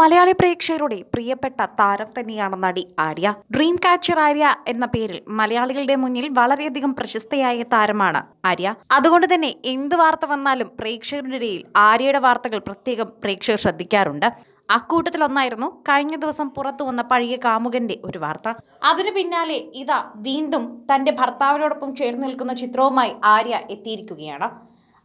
മലയാളി പ്രേക്ഷകരുടെ പ്രിയപ്പെട്ട താരം തന്നെയാണ് നടി ആര്യ. ഡ്രീം കാച്ചർ ആര്യ എന്ന പേരിൽ മലയാളികളുടെ മുന്നിൽ വളരെയധികം പ്രശസ്തയായ താരമാണ് ആര്യ. അതുകൊണ്ട് തന്നെ എന്ത് വാർത്ത വന്നാലും പ്രേക്ഷകരുടെ ഇടയിൽ ആര്യയുടെ വാർത്തകൾ പ്രത്യേകം പ്രേക്ഷകർ ശ്രദ്ധിക്കാറുണ്ട്. അക്കൂട്ടത്തിലൊന്നായിരുന്നു കഴിഞ്ഞ ദിവസം പുറത്തു വന്ന പഴയ കാമുകന്റെ ഒരു വാർത്ത. അതിനു പിന്നാലെ ഇതാ വീണ്ടും തന്റെ ഭർത്താവിനോടൊപ്പം ചേർന്ന് നിൽക്കുന്ന ചിത്രവുമായി ആര്യ എത്തിയിരിക്കുകയാണ്.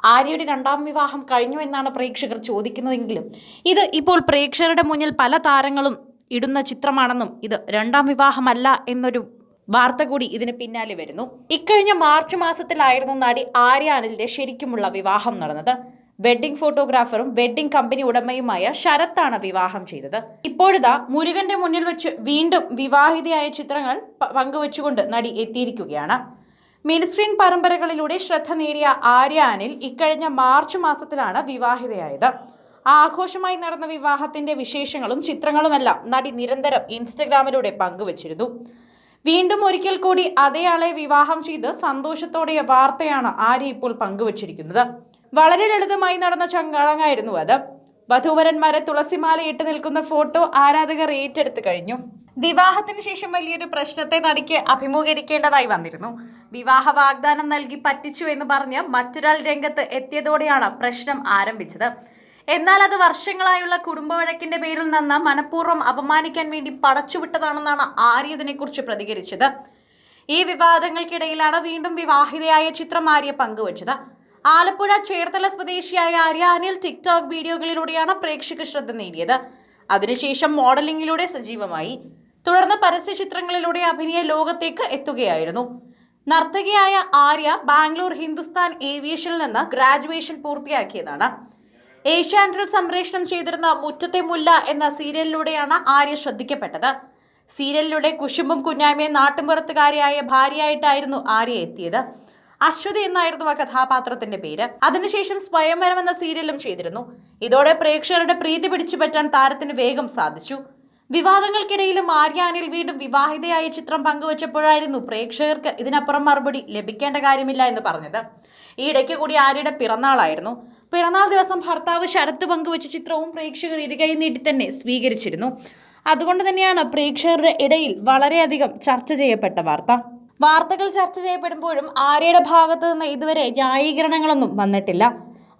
ആര്യയുടെ രണ്ടാം വിവാഹം കഴിഞ്ഞു എന്നാണ് പ്രേക്ഷകർ ചോദിക്കുന്നതെങ്കിലും ഇത് ഇപ്പോൾ പ്രേക്ഷകരുടെ മുന്നിൽ പല താരങ്ങളും ഇടുന്ന ചിത്രമാണെന്നും ഇത് രണ്ടാം വിവാഹമല്ല എന്നൊരു വാർത്ത കൂടി ഇതിന് പിന്നാലെ വരുന്നു. ഇക്കഴിഞ്ഞ മാർച്ച് മാസത്തിലായിരുന്നു നടി ആര്യ അനിലിന്റെ ശരിക്കുമുള്ള വിവാഹം നടന്നത്. വെഡ്ഡിംഗ് ഫോട്ടോഗ്രാഫറും വെഡ്ഡിംഗ് കമ്പനി ഉടമയുമായ ശരത്താണ് വിവാഹം ചെയ്തത്. ഇപ്പോഴിതാ മുരുകന്റെ മുന്നിൽ വെച്ച് വീണ്ടും വിവാഹിതയായ ചിത്രങ്ങൾ പങ്കുവച്ചുകൊണ്ട് പങ്കുവെച്ചുകൊണ്ട് നടി എത്തിയിരിക്കുകയാണ്. മിനിസ്ക്രീൻ പരമ്പരകളിലൂടെ ശ്രദ്ധ നേടിയ ആര്യ അനിൽ ഇക്കഴിഞ്ഞ മാർച്ച് മാസത്തിലാണ് വിവാഹിതയായത്. ആഘോഷമായി നടന്ന വിവാഹത്തിന്റെ വിശേഷങ്ങളും ചിത്രങ്ങളുമെല്ലാം നടി നിരന്തരം ഇൻസ്റ്റഗ്രാമിലൂടെ പങ്കുവച്ചിരുന്നു. വീണ്ടും ഒരിക്കൽ കൂടി അതേയാളെ വിവാഹം ചെയ്ത് സന്തോഷത്തോടെ വാർത്തയാണ് ആര്യ ഇപ്പോൾ പങ്കുവച്ചിരിക്കുന്നത്. വളരെ ലളിതമായി നടന്ന ചങ്കാളങ്ങായിരുന്നു അത്. വധൂവരന്മാരെ തുളസിമാല ഇട്ട് നിൽക്കുന്ന ഫോട്ടോ ആരാധകർ ഏറ്റെടുത്തു കഴിഞ്ഞു. വിവാഹത്തിന് ശേഷം വലിയൊരു പ്രശ്നത്തെ നടിക്ക് അഭിമുഖീകരിക്കേണ്ടതായി വന്നിരുന്നു. വിവാഹ വാഗ്ദാനം നൽകി പറ്റിച്ചു എന്ന് പറഞ്ഞ് മറ്റൊരാൾ രംഗത്ത് എത്തിയതോടെയാണ് പ്രശ്നം ആരംഭിച്ചത്. എന്നാൽ അത് വർഷങ്ങളായുള്ള കുടുംബ വഴക്കിന്റെ പേരിൽ നിന്ന് മനഃപൂർവം അപമാനിക്കാൻ വേണ്ടി പടച്ചുവിട്ടതാണെന്നാണ് ആര്യ ഇതിനെക്കുറിച്ച് പ്രതികരിച്ചത്. ഈ വിവാദങ്ങൾക്കിടയിലാണ് വീണ്ടും വിവാഹിതയായ ചിത്രം ആര്യ പങ്കുവച്ചത്. ആലപ്പുഴ ചേർത്തല സ്വദേശിയായ ആര്യ അനിൽ ടിക്ടോക്ക് വീഡിയോകളിലൂടെയാണ് പ്രേക്ഷക ശ്രദ്ധ നേടിയത്. അതിനുശേഷം മോഡലിംഗിലൂടെ സജീവമായി. തുടർന്ന് പരസ്യ ചിത്രങ്ങളിലൂടെ അഭിനയ ലോകത്തേക്ക് എത്തുകയായിരുന്നു. നർത്തകിയായ ആര്യ ബാംഗ്ലൂർ ഹിന്ദുസ്ഥാൻ ഏവിയേഷനിൽ നിന്ന് ഗ്രാജുവേഷൻ പൂർത്തിയാക്കിയതാണ്. ഏഷ്യാനെറ്റിൽ സംപ്രേഷണം ചെയ്തിരുന്ന മുറ്റത്തെ മുല്ല എന്ന സീരിയലിലൂടെയാണ് ആര്യ ശ്രദ്ധിക്കപ്പെട്ടത്. സീരിയലിലൂടെ കുശുമ്പും കുഞ്ഞായ്മയും നാട്ടുമ്പുറത്തുകാരിയായ ഭാര്യയായിട്ടായിരുന്നു ആര്യ എത്തിയത്. അശ്വതി എന്നായിരുന്നു ആ കഥാപാത്രത്തിന്റെ പേര്. അതിനുശേഷം സ്വയംവരം എന്ന സീരിയലും ചെയ്തിരുന്നു. ഇതോടെ പ്രേക്ഷകരുടെ പ്രീതി പിടിച്ചു പറ്റാൻ താരത്തിന് വേഗം സാധിച്ചു. വിവാദങ്ങൾക്കിടയിലും ആര്യാനിൽ വീണ്ടും വിവാഹിതയായ ചിത്രം പങ്കുവച്ചപ്പോഴായിരുന്നു പ്രേക്ഷകർക്ക് ഇതിനപ്പുറം മറുപടി ലഭിക്കേണ്ട കാര്യമില്ല എന്ന് പറഞ്ഞത്. ഈ ഇടയ്ക്ക് കൂടി ആര്യയുടെ പിറന്നാളായിരുന്നു. പിറന്നാൾ ദിവസം ഭർത്താവ് ശരത്ത് പങ്കുവച്ച ചിത്രവും പ്രേക്ഷകർ ഇരുകൈ നീട്ടി തന്നെ സ്വീകരിച്ചിരുന്നു. അതുകൊണ്ട് തന്നെയാണ് പ്രേക്ഷകരുടെ ഇടയിൽ വളരെയധികം ചർച്ച ചെയ്യപ്പെട്ട വാർത്ത. വാർത്തകൾ ചർച്ച ചെയ്യപ്പെടുമ്പോഴും ആര്യയുടെ ഭാഗത്തു നിന്ന് ഇതുവരെ ന്യായീകരണങ്ങളൊന്നും വന്നിട്ടില്ല.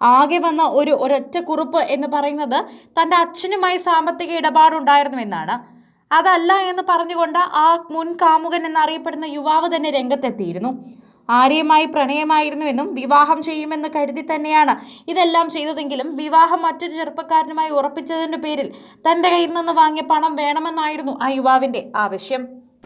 ആകെ വന്ന ഒരു ഒരൊറ്റ കുറിപ്പ് എന്ന് പറയുന്നത് തന്റെ അച്ഛനുമായി സാമ്പത്തിക ഇടപാടുണ്ടായിരുന്നുവെന്നാണ്. അതല്ല എന്ന് പറഞ്ഞുകൊണ്ട് ആ മുൻ കാമുകൻ എന്നറിയപ്പെടുന്ന യുവാവ് തന്നെ രംഗത്തെത്തിയിരുന്നു. ആര്യമായി പ്രണയമായിരുന്നുവെന്നും വിവാഹം ചെയ്യുമെന്ന് കരുതി തന്നെയാണ് ഇതെല്ലാം ചെയ്തതെങ്കിലും വിവാഹം മറ്റൊരു ചെറുപ്പക്കാരനുമായി ഉറപ്പിച്ചതിന്റെ പേരിൽ തന്റെ കയ്യിൽ നിന്ന് വാങ്ങിയ പണം വേണമെന്നായിരുന്നു ആ യുവാവിന്റെ ആവശ്യം.